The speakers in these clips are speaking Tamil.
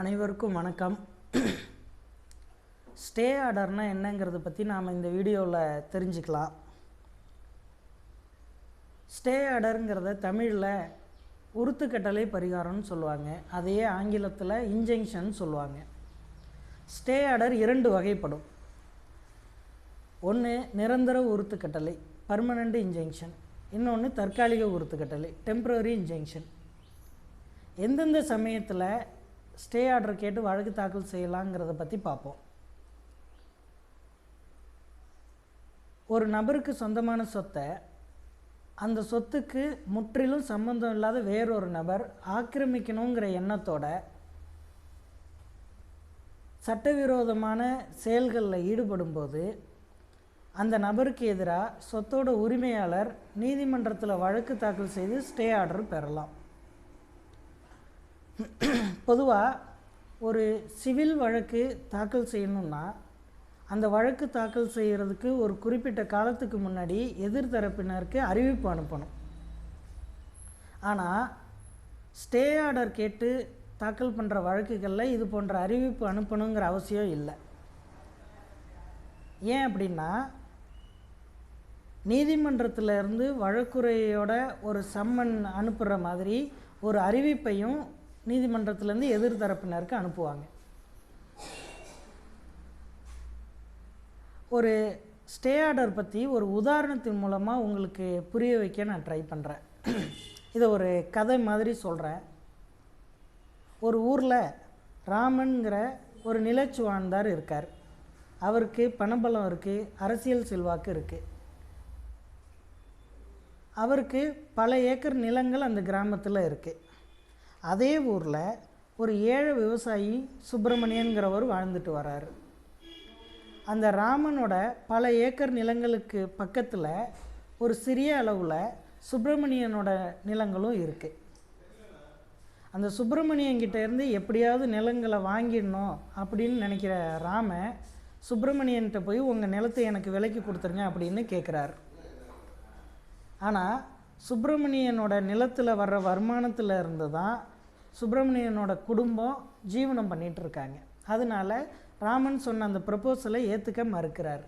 அனைவருக்கும் வணக்கம். ஸ்டே ஆர்டர்னால் என்னங்கிறத பற்றி நாம் இந்த வீடியோவில் தெரிஞ்சுக்கலாம். ஸ்டே ஆர்டருங்கிறத தமிழில் உருத்துக்கட்டளை பரிகாரம்னு சொல்லுவாங்க. அதையே ஆங்கிலத்தில் இன்ஜெங்ஷன் சொல்லுவாங்க. ஸ்டே ஆர்டர் இரண்டு வகைப்படும். ஒன்று நிரந்தர உருத்துக்கட்டளை பர்மனண்ட் இன்ஜெங்ஷன் இன்னொன்று தற்காலிக உருத்துக்கட்டளை டெம்ப்ரவரி இன்ஜெங்ஷன் எந்தெந்த சமயத்தில் ஸ்டே ஆர்டர் கேட்டு வழக்கு தாக்கல் செய்யலாங்கிறத பற்றி பார்ப்போம் ஒரு நபருக்கு சொந்தமான சொத்தை அந்த சொத்துக்கு முற்றிலும் சம்பந்தம் இல்லாத வேறொரு நபர் ஆக்கிரமிக்கணுங்கிற எண்ணத்தோட சட்டவிரோதமான செயல்களில் ஈடுபடும்போது அந்த நபருக்கு எதிராக சொத்தோட உரிமையாளர் நீதிமன்றத்தில் வழக்கு தாக்கல் செய்து ஸ்டே ஆர்டர் பெறலாம். பொதுவாக ஒரு சிவில் வழக்கு தாக்கல் செய்யணும்னா அந்த வழக்கு தாக்கல் செய்கிறதுக்கு ஒரு குறிப்பிட்ட காலத்துக்கு முன்னாடி எதிர்தரப்பினருக்கு அறிவிப்பு அனுப்பணும். ஆனால் ஸ்டே ஆர்டர் கேட்டு தாக்கல் பண்ணுற வழக்குகளில் இது போன்ற அறிவிப்பு அனுப்பணுங்கிற அவசியம் இல்லை. ஏன் அப்படின்னா நீதிமன்றத்தில் இருந்து வழக்குரையோட ஒரு சம்மன் அனுப்புகிற மாதிரி ஒரு அறிவிப்பையும் நீதிமன்றத்திலேருந்து எதிர்தரப்பினருக்கு அனுப்புவாங்க. ஒரு ஸ்டே ஆர்டர் பற்றி ஒரு உதாரணத்தின் மூலமாக உங்களுக்கு புரிய வைக்க நான் ட்ரை பண்ணுறேன் இதை ஒரு கதை மாதிரி சொல்கிறேன் ஒரு ஊரில் ராமன்கிற ஒரு நிலச்சுவான்தார் இருக்கார். அவருக்கு பணபலம் இருக்குது அரசியல் செல்வாக்கு இருக்குது அவருக்கு பல ஏக்கர் நிலங்கள் அந்த கிராமத்தில் இருக்குது அதே ஊரில் ஒரு ஏழை விவசாயி சுப்பிரமணியன்கிறவர் வாழ்ந்துட்டு வராரு. அந்த ராமனோட பல ஏக்கர் நிலங்களுக்கு பக்கத்தில் ஒரு சிறிய அளவில் சுப்பிரமணியனோட நிலங்களும் இருக்குது அந்த சுப்பிரமணியன்கிட்ட இருந்து எப்படியாவது நிலங்களை வாங்கிடணும் அப்படின்னு நினைக்கிற ராம சுப்பிரமணியன்கிட்ட போய் உங்கள் நிலத்தை எனக்கு விலைக்கு கொடுத்துருங்க அப்படின்னு கேட்குறாரு ஆனால் சுப்பிரமணியனோட நிலத்தில் வர்ற வருமானத்தில் இருந்து தான் சுப்பிரமணியனோட குடும்பம் ஜீவனம் பண்ணிகிட்டு இருக்காங்க. அதனால ராமன் சொன்ன அந்த ப்ரப்போசலை ஏற்றுக்க மறுக்கிறார்.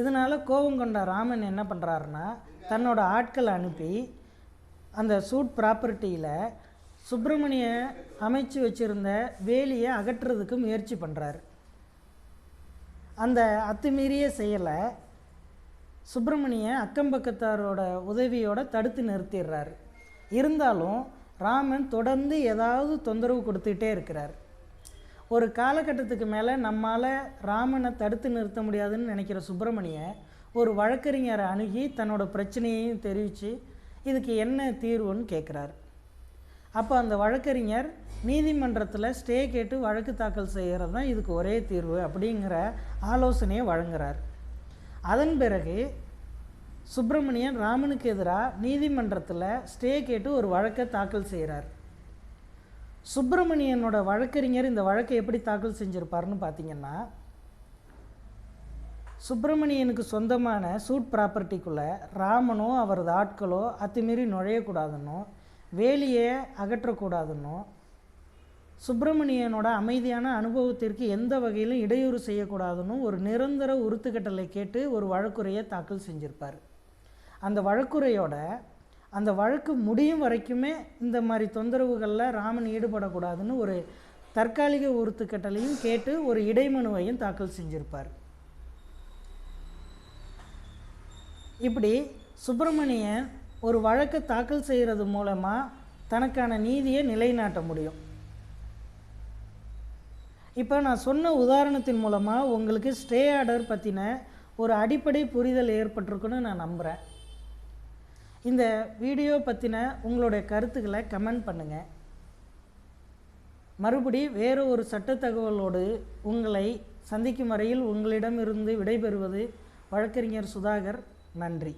இதனால் கோபம் கொண்ட ராமன் என்ன பண்ணுறாருன்னா தன்னோட ஆட்களை அனுப்பி அந்த சூட் ப்ராப்பர்ட்டியில் சுப்பிரமணிய அமைச்சு வச்சுருந்த வேலியை அகற்றுறதுக்கு முயற்சி பண்ணுறாரு அந்த அத்துமீறிய செயலை சுப்பிரமணிய அக்கம்பக்கத்தாரோட உதவியோட தடுத்து நிறுத்திடுறாரு. இருந்தாலும் ராமன் தொடர்ந்து ஏதாவது தொந்தரவு கொடுத்துக்கிட்டே இருக்கிறார். ஒரு காலகட்டத்துக்கு மேலே நம்மால் ராமனை தடுத்து நிறுத்த முடியாதுன்னு நினைக்கிற சுப்பிரமணிய ஒரு வழக்கறிஞரை அணுகி தன்னோட பிரச்சனையையும் தெரிவித்து இதுக்கு என்ன தீர்வுன்னு கேட்குறாரு அப்போ அந்த வழக்கறிஞர் நீதிமன்றத்தில் ஸ்டே கேட்டு வழக்கு தாக்கல் செய்கிறது தான் இதுக்கு ஒரே தீர்வு அப்படிங்கிற ஆலோசனையை வழங்குறார். அதன் பிறகு சுப்பிரமணியன் ராமனுக்கு எதிராக நீதிமன்றத்தில் ஸ்டே கேட்டு ஒரு வழக்கை தாக்கல் செய்கிறார். சுப்பிரமணியனோட வழக்கறிஞர் இந்த வழக்கை எப்படி தாக்கல் செஞ்சுருப்பாருன்னு பார்த்தீங்கன்னா சுப்பிரமணியனுக்கு சொந்தமான சூட் ப்ராப்பர்ட்டிக்குள்ளே ராமனோ அவரது ஆட்களோ அத்துமீறி நுழையக்கூடாதுன்னும் வேலியை அகற்றக்கூடாதுன்னும் சுப்பிரமணியனோட அமைதியான அனுபவத்திற்கு எந்த வகையிலும் இடையூறு செய்யக்கூடாதுன்னு ஒரு நிரந்தர உறுத்துக்கட்டளை கேட்டு ஒரு வழக்குரையை தாக்கல் செஞ்சுருப்பார். அந்த வழக்குரையோட அந்த வழக்கு முடியும் வரைக்குமே இந்த மாதிரி தொந்தரவுகளில் ராமன் ஈடுபடக்கூடாதுன்னு ஒரு தற்காலிக உறுத்துக்கட்டளையும் கேட்டு ஒரு இடைமனுவையும் தாக்கல் செஞ்சுருப்பார். இப்படி சுப்பிரமணியன் ஒரு வழக்கை தாக்கல் செய்கிறது மூலமாக தனக்கான நீதியை நிலைநாட்ட முடியும். இப்போ நான் சொன்ன உதாரணத்தின் மூலமாக உங்களுக்கு ஸ்டே ஆர்டர் பற்றின ஒரு அடிப்படை புரிதல் ஏற்பட்டிருக்குன்னு நான் நம்புகிறேன் இந்த வீடியோ பற்றின உங்களுடைய கருத்துக்களை கமெண்ட் பண்ணுங்கள் மறுபடி வேறு ஒரு சட்ட தகவலோடு உங்களை சந்திக்கும் வரையில் உங்களிடமிருந்து விடைபெறுவது வழக்கறிஞர் சுதாகர். நன்றி.